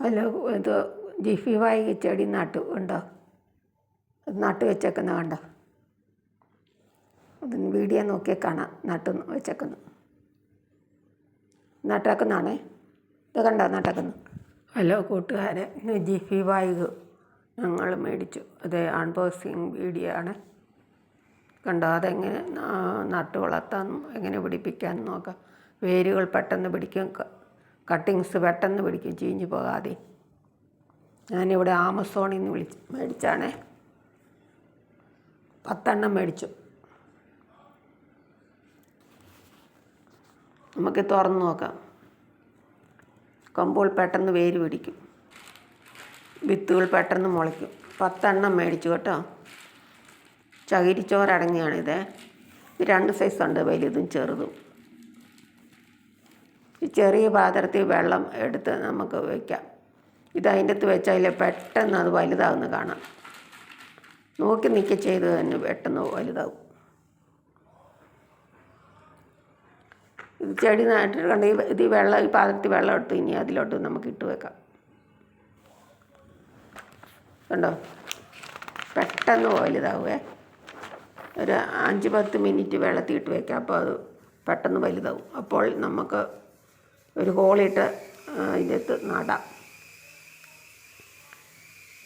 Hello ഇത് Gephi വായി ചെടി നട്ടു ഉണ്ടോ നട്ട് വെച്ചേക്കുന്ന കണ്ടോ? അതിന് വീഡിയോ നോക്കിയാൽ കാണാം നട്ട് വെച്ചേക്കുന്നു. നട്ടേക്കുന്നതാണേ ഇത് കണ്ടോ നട്ടേക്കുന്നു? ഹലോ കൂട്ടുകാരെ ജിഫി വായു ഞങ്ങൾ മേടിച്ചു. അത് അൺബോക്സിങ് വീഡിയോ ആണ്. കണ്ടോ അതെങ്ങനെ നട്ട് വളർത്താൻ എങ്ങനെ പിടിപ്പിക്കാൻ നോക്കാം. വേരുകൾ പെട്ടെന്ന് പിടിക്കും. കട്ടിങ്സ് പെട്ടെന്ന് പിടിക്കും ചീഞ്ഞു പോകാതെ. ഞാനിവിടെ ആമസോണിൽ നിന്ന് വിളിച്ച് മേടിച്ചാണേ. പത്തെണ്ണം മേടിച്ചു. നമുക്ക് തുറന്ന് നോക്കാം. കൊമ്പുകൾ പെട്ടെന്ന് വേര് പിടിക്കും. വിത്തുകൾ പെട്ടെന്ന് മുളയ്ക്കും. പത്തെണ്ണം മേടിച്ചു കേട്ടോ. ചകിരിച്ചോറടങ്ങിയാണിത്. രണ്ട് സൈസുണ്ട് വലുതും ചെറുതും. ചെറിയ പാത്രത്തിൽ വെള്ളം എടുത്ത് നമുക്ക് വയ്ക്കാം. ഇത് അതിന്റെ അകത്ത് വെച്ചാൽ പെട്ടെന്ന് അത് വലുതാവുന്ന കാണാം. നോക്കി നിൽക്കുക ചെയ്ത് തന്നെ പെട്ടെന്ന് വലുതാവും. ഇത് ചെടി നട്ടിട്ട് കണ്ട് ഈ ഇത് വെള്ളം ഈ പാത്രത്തിൽ വെള്ളം എടുത്ത് ഇനി അതിലോട്ട് നമുക്ക് ഇട്ട് വെക്കാം. കണ്ടോ? പെട്ടെന്ന് വലുതാവേ ഒരു അഞ്ച് പത്ത് മിനിറ്റ് വെള്ളത്തിൽ ഇട്ട് വയ്ക്കാം അപ്പോൾ അത് പെട്ടെന്ന് വലുതാവും. അപ്പോൾ നമുക്ക് ഒരു ഹോളിട്ട് ഇതിനകത്ത് നടാം.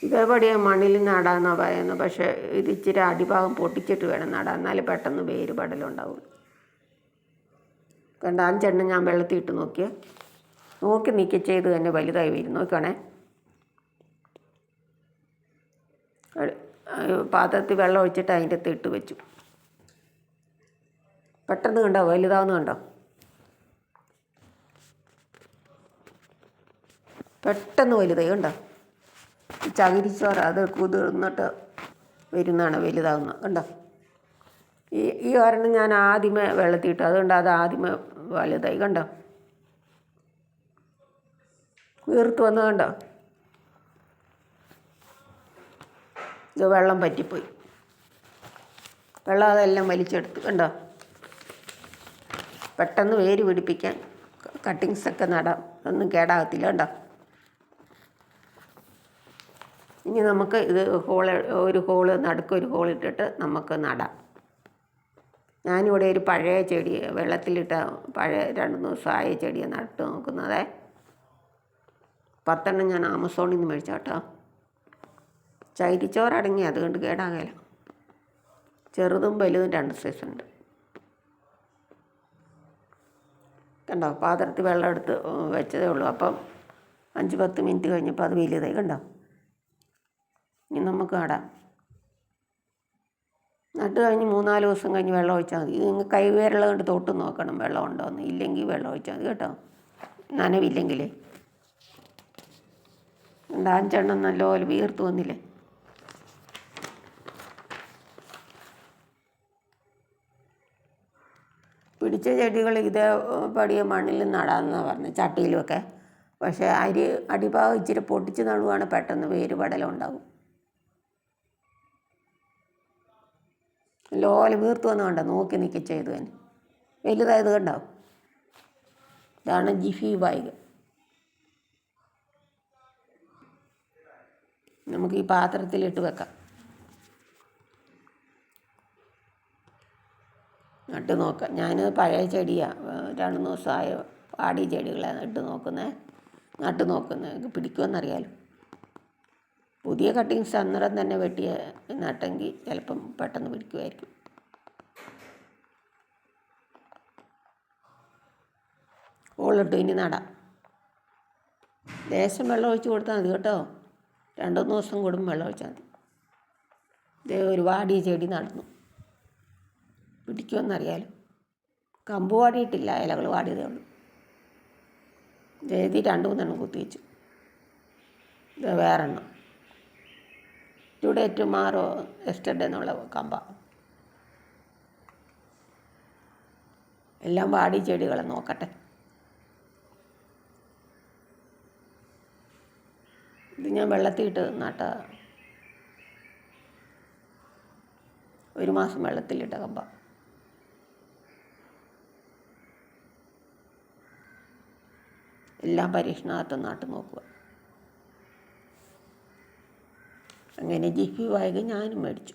ഇതേപടിയാണ് മണ്ണിൽ നടാമെന്നാണ് പറയുന്നത് പക്ഷേ ഇത് ഇച്ചിരി അടിഭാഗം പൊട്ടിച്ചിട്ട് വേണം നടാൻ. എന്നാലും പെട്ടെന്ന് വേര് പടലുണ്ടാവും. കണ്ട അഞ്ചെണ്ണം ഞാൻ വെള്ളത്തിൽ ഇട്ട് നോക്കിയേ. നോക്കി നീക്കി ചെയ്ത് തന്നെ വലുതായി വരും. നോക്കണേ. പാത്രത്തിൽ വെള്ളം ഒഴിച്ചിട്ട് അതിന്റെ അകത്ത് ഇട്ട് വെച്ചു. പെട്ടെന്ന് കണ്ടോ വലുതാവുന്ന കണ്ടോ? പെട്ടെന്ന് വലുതായി കണ്ടോ? ചകിരിച്ചോറ് അത് കുതിർന്നിട്ട് വരുന്നതാണ് വലുതാകുന്നത് കണ്ടോ? ഈ ഈ ഒരെണ്ണം ഞാൻ ആദ്യമേ വെള്ളത്തിയിട്ടു അതുകൊണ്ട് അത് ആദ്യമേ വലുതായി കണ്ടോ? വീർത്ത് വന്നത് കണ്ടോ? ഇത് വെള്ളം പറ്റിപ്പോയി. വെള്ളം അതെല്ലാം വലിച്ചെടുത്ത് കണ്ടോ? പെട്ടെന്ന് വേര് പിടിപ്പിക്കാൻ കട്ടിങ്സൊക്കെ നടാം. ഒന്നും കേടാകത്തില്ല കണ്ടോ? ഇനി നമുക്ക് ഇത് ഹോൾ ഒരു ഹോൾ നടുക്കൊരു ഹോൾ ഇട്ടിട്ട് നമുക്ക് നടാം. ഞാനിവിടെ ഒരു പഴയ ചെടി വെള്ളത്തിലിട്ട പഴയ രണ്ട് ദിവസമായ ചെടിയെ നട്ട് നോക്കുന്നതേ. പത്തെണ്ണം ഞാൻ ആമസോണിൽ നിന്ന് മേടിച്ച കേട്ടോ. ചൈരിച്ചോറടങ്ങി അതുകൊണ്ട് കേടാകല. ചെറുതും വലുതും രണ്ട് സൈസ് ഉണ്ട്. കണ്ടോ പാത്രത്തിൽ വെള്ളം എടുത്ത് വെച്ചതേ ഉള്ളൂ. അപ്പം അഞ്ച് പത്ത് മിനിറ്റ് കഴിഞ്ഞപ്പോൾ അത് വലുതായി കണ്ടോ? ഇനി നമുക്ക് നടാം. നട്ട് കഴിഞ്ഞ് മൂന്നാൽ ദിവസം കഴിഞ്ഞ് വെള്ളം ഒഴിച്ചാൽ മതി. നിങ്ങൾ കൈവിരൽ കൊണ്ട് തൊട്ട് നോക്കണം വെള്ളം ഉണ്ടോ എന്ന്. ഇല്ലെങ്കിൽ വെള്ളം ഒഴിച്ചാൽ മതി കേട്ടോ. നനവില്ലെങ്കിൽ എന്താ അഞ്ചെണ്ണം നല്ലപോലെ വീർത്ത് വന്നില്ലേ? പിടിച്ച ചെടികൾ ഇതേ പടിയ മണ്ണിൽ നടാമെന്നാണ് പറഞ്ഞത് ചട്ടിയിലുമൊക്കെ പക്ഷേ അരി അടിഭാഗം ഇച്ചിരി പൊട്ടിച്ച് നടുവാണ് പെട്ടെന്ന് വേര് പടലം ഉണ്ടാവും. ലോല വീർത്ത് വന്നു കണ്ടോ? നോക്കി നിൽക്കി ചെയ്തു തന്നെ വലുതായത് കണ്ടോ? ഇതാണ് ജിഫി ബാഗ്. നമുക്ക് ഈ പാത്രത്തിലിട്ട് വെക്കാം. നട്ട് നോക്കാം. ഞാൻ പഴയ ചെടിയാണ് രണ്ട് ദിവസമായ പാടി ചെടികളാണ് നട്ട് നോക്കുന്നത് നട്ട് നോക്കുന്നത് പിടിക്കുമെന്നറിയാലോ പുതിയ കട്ടിങ്സ് അന്നേരം തന്നെ വെട്ടിയ നട്ടെങ്കിൽ ചിലപ്പം പെട്ടെന്ന് പിടിക്കുമായിരിക്കും. ഓളിട്ടു ഇനി നടാം. ലേശം വെള്ളം ഒഴിച്ച് കൊടുത്താൽ മതി കേട്ടോ. രണ്ട് മൂന്ന് ദിവസം കൂടുമ്പോൾ വെള്ളം ഒഴിച്ചാൽ മതി. ഇതേ ഒരു വാടി ചെടി നടന്നു. പിടിക്കുമെന്നറിയാലോ. കമ്പ് വാടിയിട്ടില്ല ഇലകൾ വാടിയതേ ഉള്ളൂ. ഇതെഴുതി രണ്ട് മൂന്നെണ്ണം കുത്തി വെച്ചു. ഇത് വേറെണ്ണം. ടുഡേ ടുമാറോ എസ്റ്റർഡേ എന്നുള്ള കമ്പ. എല്ലാം വാടി ചെടികളെ നോക്കട്ടെ. ഇത് ഞാൻ വെള്ളത്തിയിട്ട് നട്ട ഒരു മാസം വെള്ളത്തിലിട്ട കമ്പ. എല്ലാം പരീക്ഷണാർത്ഥം നാട്ടു നോക്കുക. അങ്ങനെ ജിഫി ബാഗ് ഞാനും മേടിച്ചു.